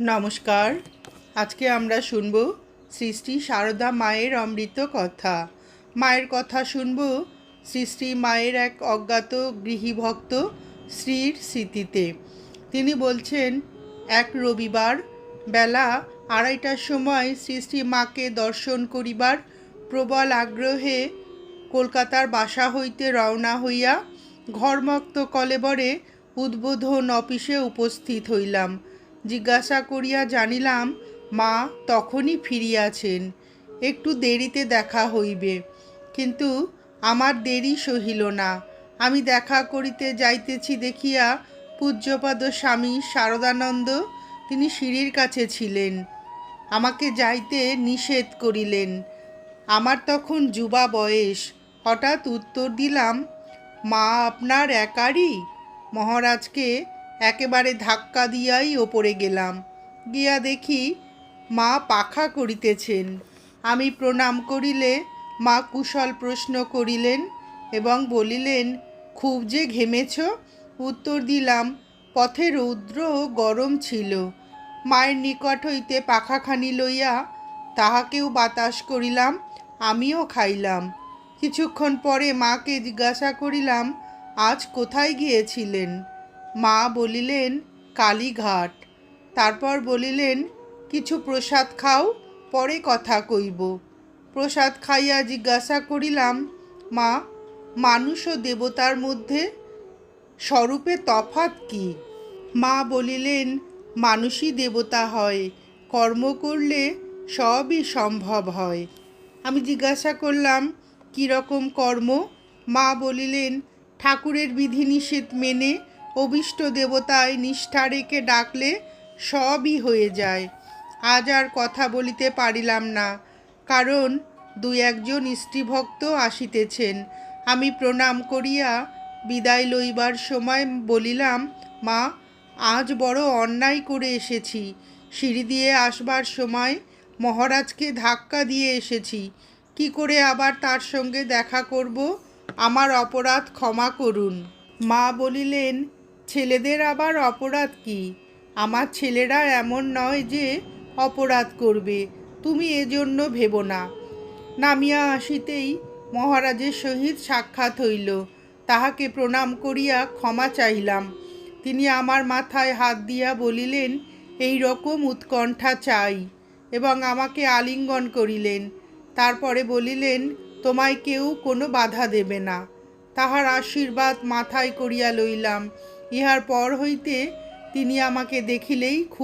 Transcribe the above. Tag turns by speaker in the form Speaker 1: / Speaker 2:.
Speaker 1: নমস্কার। আজকে আমরা শুনব সৃষ্টি সারদা মায়ের অমৃত কথা। মায়ের কথা শুনব শ্রী মায়ের এক অজ্ঞাত গৃহীভক্ত শ্রীর স্মৃতিতে। তিনি বলছেন, এক রবিবার বেলা আড়াইটার সময় শ্রী মাকে দর্শন করিবার প্রবল আগ্রহে কলকাতার বাসা হইতে রওনা হইয়া ঘরমক্ত কলেবরে উদ্বোধন অফিসে উপস্থিত হইলাম। জিজ্ঞাসা করিয়া জানিলাম, মা তখনই ফিরিয়াছেন, একটু দেরিতে দেখা হইবে। কিন্তু আমার দেরি সহিল না। আমি দেখা করিতে যাইতেছি দেখিয়া পূজ্যপদ স্বামী শারদানন্দ, তিনি সিঁড়ির কাছে ছিলেন। আমাকে যাইতে নিষেধ করিলেন। আমার তখন যুবা বয়স। হঠাৎ উত্তর দিলাম, মা আপনার একারই? মহারাজকে একেবারে ধাক্কা দিয়াই ওপরে গেলাম। গিয়া দেখি মা পাখা করিতেছেন। আমি প্রণাম করিলে মা কুশল প্রশ্ন করিলেন এবং বলিলেন, খুব যে ঘেমেছ? উত্তর দিলাম, পথে রৌদ্র গরম ছিল। মায়ের নিকট হইতে পাখাখানি লইয়া তাহাকেও বাতাস করিলাম, আমিও খাইলাম। কিছুক্ষণ পরে মাকে জিজ্ঞাসা করিলাম, আজ কোথায় গিয়েছিলেন? মা বলিলেন, কালীঘাট। তারপর বলিলেন, কিছু প্রসাদ খাও, পরে কথা কইব। প্রসাদ খাইয়া জিজ্ঞাসা করিলাম, মা, মানুষ ও দেবতার মধ্যে স্বরূপে তফাৎ কি? মা বলিলেন, মানুষই দেবতা হয়, কর্ম করলে সবই সম্ভব হয়। আমি জিজ্ঞাসা করলাম কীরকম কর্ম? মা বলিলেন, ঠাকুরের বিধিনিষেধ মেনে অভিষ্ট দেবতায় নিষ্ঠা রেখে ডাকলে সবই হয়ে যায়। আজ আর কথা বলিতে পারিলাম না, কারণ দুই একজন স্ত্রীভক্ত আসিতেছেন। আমি প্রণাম করিয়া বিদায় লইবার সময় বলিলাম, মা, আজ বড় অন্যায় করে এসেছি। সিঁড়ি দিয়ে আসবার সময় মহারাজকে ধাক্কা দিয়ে এসেছি। কি করে আবার তার সঙ্গে দেখা করব? আমার অপরাধ ক্ষমা করুন। মা বলিলেন ছেলেদের আবার অপরাধ কি? আমার ছেলেরা এমন নয় যে অপরাধ করবে, তুমি এজন্য ভেবো না। নামিয়া আসিতেই মহারাজের সহিত সাক্ষাৎ হইল। তাহাকে প্রণাম করিয়া ক্ষমা চাহিলাম। তিনি আমার মাথায় হাত দিয়া বলিলেন, এই রকম উৎকণ্ঠা চাই। এবং আমাকে আলিঙ্গন করিলেন। তারপরে বলিলেন, তোমায় কেউ কোনো বাধা দেবে না। তাহার আশীর্বাদ মাথায় করিয়া লইলাম। ইহার পর হইতে তিনি আমাকে দেখিলেই খুব